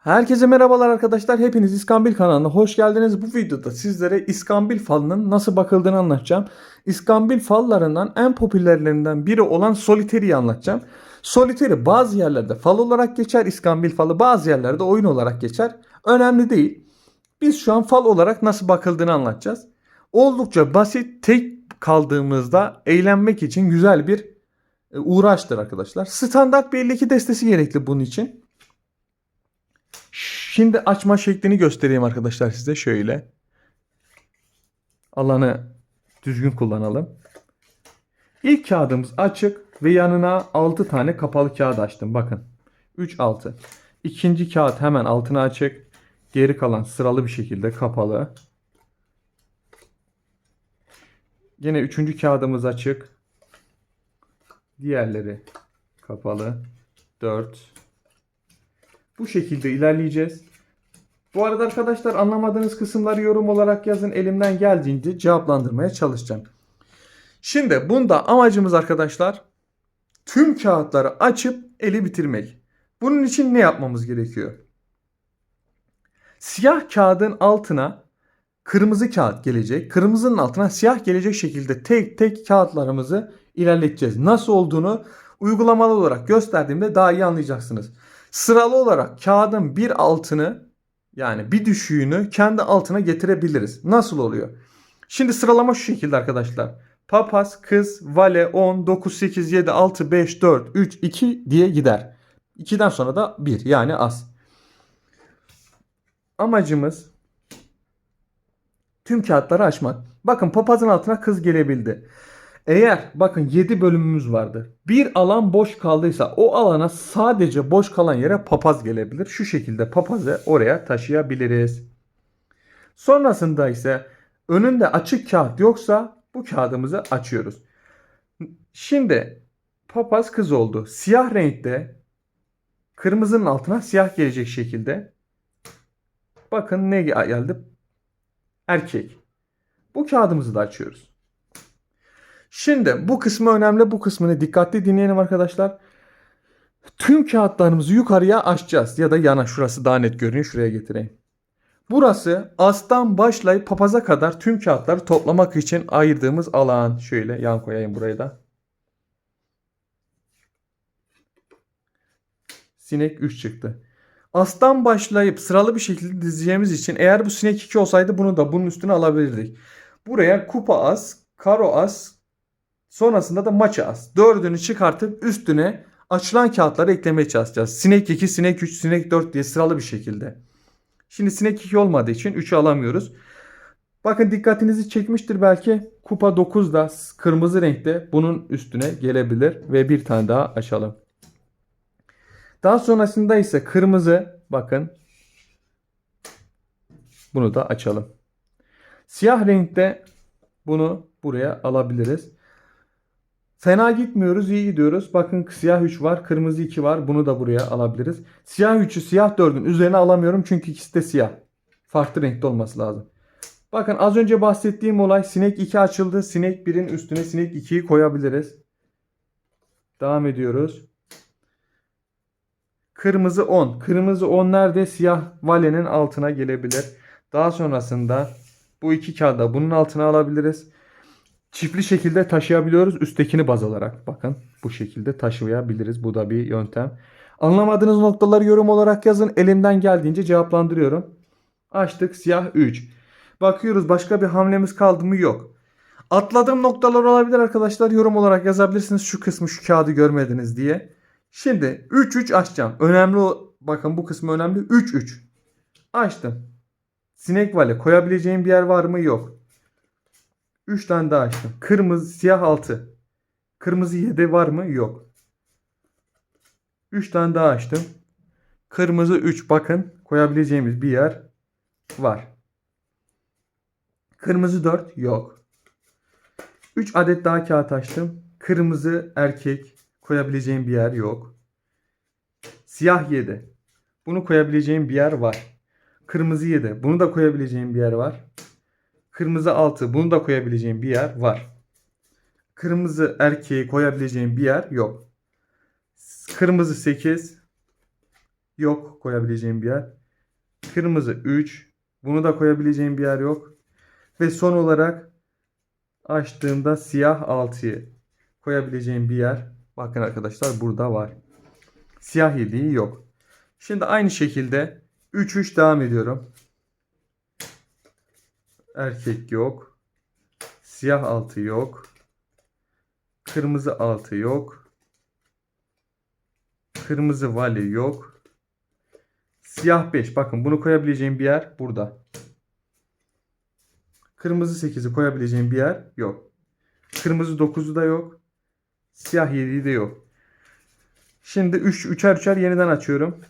Herkese merhabalar arkadaşlar. Hepiniz İskambil kanalına hoş geldiniz. Bu videoda sizlere İskambil falının nasıl bakıldığını anlatacağım. İskambil fallarından en popülerlerinden biri olan Solitaire'yi anlatacağım. Solitaire bazı yerlerde fal olarak geçer. İskambil falı bazı yerlerde oyun olarak geçer. Önemli değil. Biz şu an fal olarak nasıl bakıldığını anlatacağız. Oldukça basit tek kaldığımızda eğlenmek için güzel bir e, uğraştır arkadaşlar. Standart bir 52 destesi gerekli bunun için. Şimdi açma şeklini göstereyim arkadaşlar size şöyle. Alanı düzgün kullanalım. İlk kağıdımız açık ve yanına 6 tane kapalı kağıt açtım. Bakın. 3 6. İkinci kağıt hemen altına açık. Geri kalan sıralı bir şekilde kapalı. Yine üçüncü kağıdımız açık. Diğerleri kapalı. 4 bu şekilde ilerleyeceğiz. Bu arada arkadaşlar anlamadığınız kısımları yorum olarak yazın. Elimden geldiğince cevaplandırmaya çalışacağım. Şimdi bunda amacımız arkadaşlar tüm kağıtları açıp eli bitirmek. Bunun için ne yapmamız gerekiyor? Siyah kağıdın altına kırmızı kağıt gelecek. Kırmızının altına siyah gelecek şekilde tek tek kağıtlarımızı ilerleteceğiz. Nasıl olduğunu uygulamalı olarak gösterdiğimde daha iyi anlayacaksınız. Sıralı olarak kağıdın bir altını yani bir düşüğünü kendi altına getirebiliriz. Nasıl oluyor? Şimdi sıralama şu şekilde arkadaşlar. Papaz, kız, vale, 10, 9, 8, 7, 6, 5, 4, 3, 2 diye gider. 2'den sonra da 1 yani az. Amacımız tüm kağıtları açmak. Bakın papazın altına kız gelebildi. Eğer bakın 7 bölümümüz vardı. Bir alan boş kaldıysa o alana sadece boş kalan yere papaz gelebilir. Şu şekilde papazı oraya taşıyabiliriz. Sonrasında ise önünde açık kağıt yoksa bu kağıdımızı açıyoruz. Şimdi papaz kız oldu. Siyah renkte kırmızının altına siyah gelecek şekilde. Bakın ne geldi? Erkek. Bu kağıdımızı da açıyoruz. Şimdi bu kısmı önemli. Bu kısmını dikkatli dinleyelim arkadaşlar. Tüm kağıtlarımızı yukarıya açacağız. Ya da yana şurası daha net görünüyor. Şuraya getireyim. Burası astan başlayıp papaza kadar tüm kağıtları toplamak için ayırdığımız alan. Şöyle yan koyayım burayı da. Sinek 3 çıktı. Astan başlayıp sıralı bir şekilde dizeceğimiz için eğer bu sinek 2 olsaydı bunu da bunun üstüne alabilirdik. Buraya kupa as, karo as, Sonrasında da maça as. Dördünü çıkartıp üstüne açılan kağıtları eklemeye çalışacağız. Sinek 2, sinek 3, sinek 4 diye sıralı bir şekilde. Şimdi sinek 2 olmadığı için 3'ü alamıyoruz. Bakın dikkatinizi çekmiştir belki. Kupa 9 da kırmızı renkte bunun üstüne gelebilir. Ve bir tane daha açalım. Daha sonrasında ise kırmızı bakın. Bunu da açalım. Siyah renkte bunu buraya alabiliriz. Fena gitmiyoruz, iyi gidiyoruz. Bakın siyah 3 var, kırmızı 2 var. Bunu da buraya alabiliriz. Siyah 3'ü siyah 4'ün üzerine alamıyorum çünkü ikisi de siyah. Farklı renkte olması lazım. Bakın az önce bahsettiğim olay sinek 2 açıldı. Sinek 1'in üstüne sinek 2'yi koyabiliriz. Devam ediyoruz. Kırmızı 10. Kırmızı 10 nerede? Siyah valenin altına gelebilir. Daha sonrasında bu iki kağıda bunun altına alabiliriz çiftli şekilde taşıyabiliyoruz üsttekini baz alarak. Bakın bu şekilde taşıyabiliriz. Bu da bir yöntem. Anlamadığınız noktaları yorum olarak yazın. Elimden geldiğince cevaplandırıyorum. Açtık siyah 3. Bakıyoruz başka bir hamlemiz kaldı mı? Yok. Atladığım noktalar olabilir arkadaşlar. Yorum olarak yazabilirsiniz. Şu kısmı şu kağıdı görmediniz diye. Şimdi 3-3 açacağım. Önemli. Bakın bu kısmı önemli. 3-3. Açtım. Sinek vale koyabileceğim bir yer var mı? Yok. 3 tane daha açtım. Kırmızı, siyah 6. Kırmızı 7 var mı? Yok. 3 tane daha açtım. Kırmızı 3 bakın koyabileceğimiz bir yer var. Kırmızı 4 yok. 3 adet daha kağıt açtım. Kırmızı erkek koyabileceğim bir yer yok. Siyah 7. Bunu koyabileceğim bir yer var. Kırmızı 7. Bunu da koyabileceğim bir yer var. Kırmızı 6. Bunu da koyabileceğim bir yer var. Kırmızı erkeği koyabileceğim bir yer yok. Kırmızı 8. Yok koyabileceğim bir yer. Kırmızı 3. Bunu da koyabileceğim bir yer yok. Ve son olarak açtığımda siyah 6'yı koyabileceğim bir yer. Bakın arkadaşlar burada var. Siyah 7'yi yok. Şimdi aynı şekilde 3-3 devam ediyorum. Erkek yok. Siyah 6 yok. Kırmızı 6 yok. Kırmızı vali yok. Siyah 5. Bakın bunu koyabileceğim bir yer burada. Kırmızı 8'i koyabileceğim bir yer yok. Kırmızı 9'u da yok. Siyah 7'yi de yok. Şimdi 3 üçer üçer yeniden açıyorum.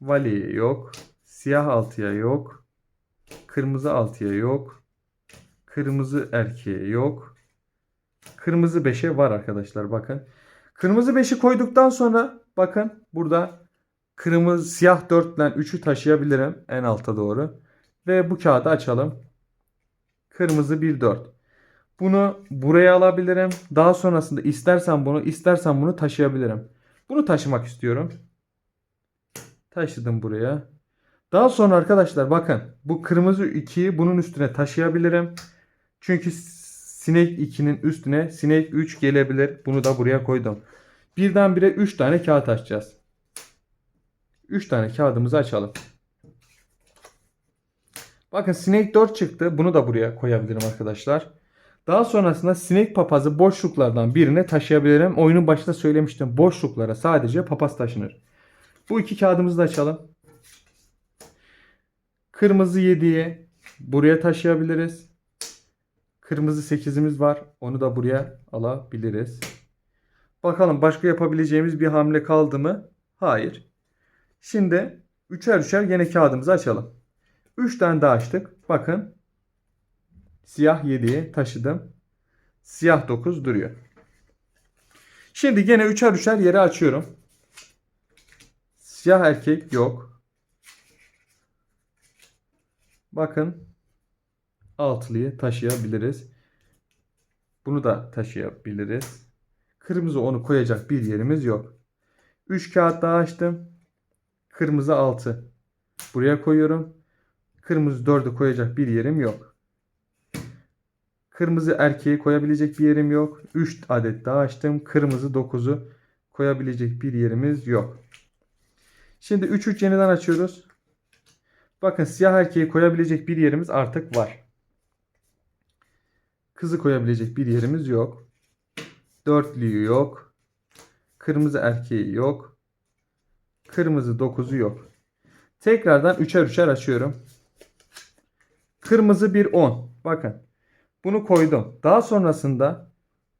Vali yok. Siyah 6'ya yok. Kırmızı 6'ya yok. Kırmızı erkeğe yok. Kırmızı 5'e var arkadaşlar bakın. Kırmızı 5'i koyduktan sonra bakın burada kırmızı siyah 4 ile 3'ü taşıyabilirim en alta doğru. Ve bu kağıdı açalım. Kırmızı 1 4. Bunu buraya alabilirim. Daha sonrasında istersen bunu istersen bunu taşıyabilirim. Bunu taşımak istiyorum. Taşıdım buraya. Daha sonra arkadaşlar bakın bu kırmızı 2'yi bunun üstüne taşıyabilirim. Çünkü sinek 2'nin üstüne sinek 3 gelebilir. Bunu da buraya koydum. Birdenbire 3 tane kağıt açacağız. 3 tane kağıdımızı açalım. Bakın sinek 4 çıktı. Bunu da buraya koyabilirim arkadaşlar. Daha sonrasında sinek papazı boşluklardan birine taşıyabilirim. Oyunun başında söylemiştim. Boşluklara sadece papaz taşınır. Bu iki kağıdımızı da açalım. Kırmızı 7'yi buraya taşıyabiliriz. Kırmızı 8'imiz var. Onu da buraya alabiliriz. Bakalım başka yapabileceğimiz bir hamle kaldı mı? Hayır. Şimdi üçer üçer yine kağıdımızı açalım. 3 tane daha açtık. Bakın. Siyah 7'yi taşıdım. Siyah 9 duruyor. Şimdi gene üçer üçer yere açıyorum. Siyah erkek yok. Bakın. Altılıyı taşıyabiliriz. Bunu da taşıyabiliriz. Kırmızı onu koyacak bir yerimiz yok. 3 kağıt daha açtım. Kırmızı 6. Buraya koyuyorum. Kırmızı 4'ü koyacak bir yerim yok. Kırmızı erkeği koyabilecek bir yerim yok. 3 adet daha açtım. Kırmızı 9'u koyabilecek bir yerimiz yok. Şimdi 3 3 yeniden açıyoruz. Bakın siyah erkeği koyabilecek bir yerimiz artık var. Kızı koyabilecek bir yerimiz yok. Dörtlüyü yok. Kırmızı erkeği yok. Kırmızı 9'u yok. Tekrardan üçer üçer açıyorum. Kırmızı bir 10. Bakın. Bunu koydum. Daha sonrasında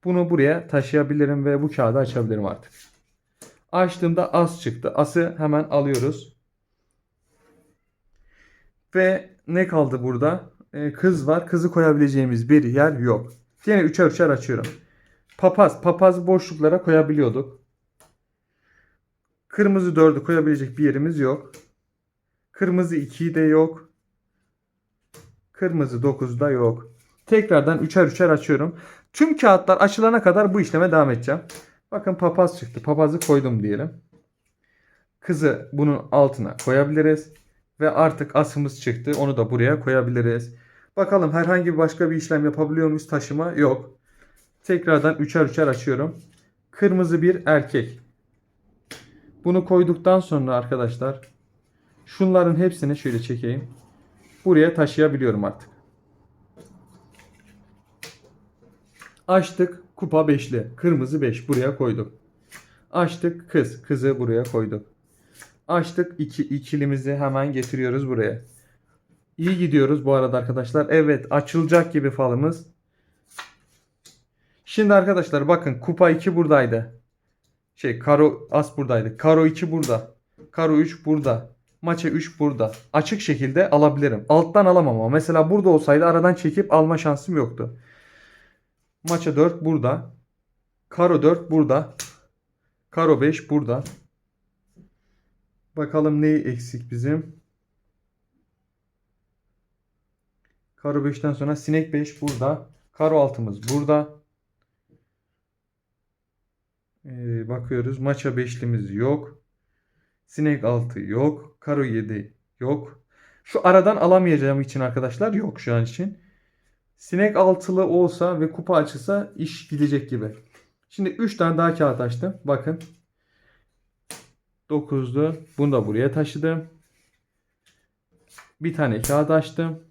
bunu buraya taşıyabilirim ve bu kağıdı açabilirim artık. Açtığımda as çıktı. Ası hemen alıyoruz. Ve ne kaldı burada? Ee, kız var. Kızı koyabileceğimiz bir yer yok. Yine üçer üçer açıyorum. Papaz. Papaz boşluklara koyabiliyorduk. Kırmızı 4'ü koyabilecek bir yerimiz yok. Kırmızı 2'yi de yok. Kırmızı 9 da yok. Tekrardan üçer üçer açıyorum. Tüm kağıtlar açılana kadar bu işleme devam edeceğim. Bakın papaz çıktı. Papazı koydum diyelim. Kızı bunun altına koyabiliriz. Ve artık asımız çıktı. Onu da buraya koyabiliriz. Bakalım herhangi başka bir işlem yapabiliyor muyuz? Taşıma yok. Tekrardan üçer üçer açıyorum. Kırmızı bir erkek. Bunu koyduktan sonra arkadaşlar şunların hepsini şöyle çekeyim. Buraya taşıyabiliyorum artık. Açtık kupa beşli. Kırmızı 5 buraya koyduk. Açtık kız. Kızı buraya koyduk. Açtık iki, ikilimizi hemen getiriyoruz buraya. İyi gidiyoruz bu arada arkadaşlar. Evet açılacak gibi falımız. Şimdi arkadaşlar bakın kupa 2 buradaydı. Şey karo as buradaydı. Karo 2 burada. Karo 3 burada. Maça 3 burada. Açık şekilde alabilirim. Alttan alamam ama. Mesela burada olsaydı aradan çekip alma şansım yoktu. Maça 4 burada. Karo 4 burada. Karo 5 burada. Bakalım neyi eksik bizim. Karo 5'ten sonra sinek 5 burada. Karo altımız burada. Ee, bakıyoruz. Maça beşlimiz yok. Sinek 6 yok. Karo 7 yok. Şu aradan alamayacağım için arkadaşlar yok şu an için. Sinek altılı olsa ve kupa açılsa iş gidecek gibi. Şimdi 3 tane daha kağıt açtım. Bakın. 9'du. Bunu da buraya taşıdım. Bir tane kağıt açtım.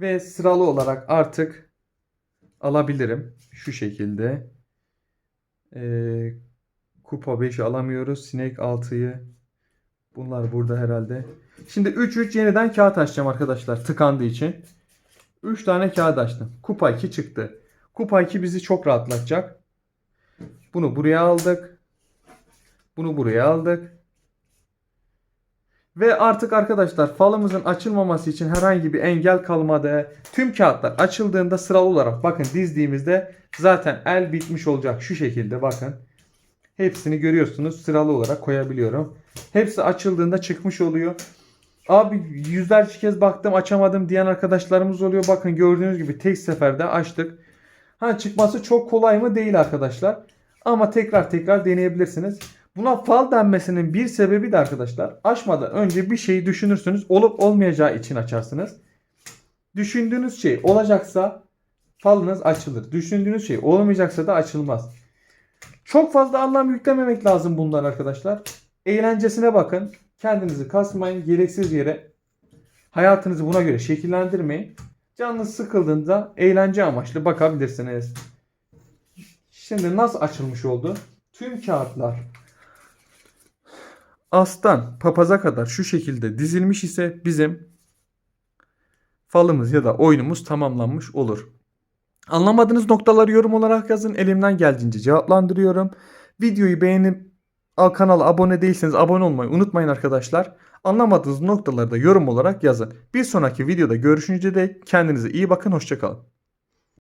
Ve sıralı olarak artık alabilirim. Şu şekilde. Ee, kupa 5'i alamıyoruz. Sinek 6'yı. Bunlar burada herhalde. Şimdi 3-3 yeniden kağıt açacağım arkadaşlar. Tıkandığı için. 3 tane kağıt açtım. Kupa 2 çıktı. Kupa 2 bizi çok rahatlatacak. Bunu buraya aldık. Bunu buraya aldık. Ve artık arkadaşlar falımızın açılmaması için herhangi bir engel kalmadı. Tüm kağıtlar açıldığında sıralı olarak bakın dizdiğimizde zaten el bitmiş olacak şu şekilde bakın. Hepsini görüyorsunuz sıralı olarak koyabiliyorum. Hepsi açıldığında çıkmış oluyor. Abi yüzlerce kez baktım açamadım diyen arkadaşlarımız oluyor. Bakın gördüğünüz gibi tek seferde açtık. Ha çıkması çok kolay mı değil arkadaşlar. Ama tekrar tekrar deneyebilirsiniz. Buna fal denmesinin bir sebebi de arkadaşlar açmadan önce bir şeyi düşünürsünüz. Olup olmayacağı için açarsınız. Düşündüğünüz şey olacaksa falınız açılır. Düşündüğünüz şey olmayacaksa da açılmaz. Çok fazla anlam yüklememek lazım bunlar arkadaşlar. Eğlencesine bakın. Kendinizi kasmayın. Gereksiz yere hayatınızı buna göre şekillendirmeyin. Canınız sıkıldığında eğlence amaçlı bakabilirsiniz. Şimdi nasıl açılmış oldu? Tüm kağıtlar astan papaza kadar şu şekilde dizilmiş ise bizim falımız ya da oyunumuz tamamlanmış olur. Anlamadığınız noktaları yorum olarak yazın. Elimden geldiğince cevaplandırıyorum. Videoyu beğenip al- kanala abone değilseniz abone olmayı unutmayın arkadaşlar. Anlamadığınız noktaları da yorum olarak yazın. Bir sonraki videoda görüşünce dek kendinize iyi bakın. Hoşçakalın.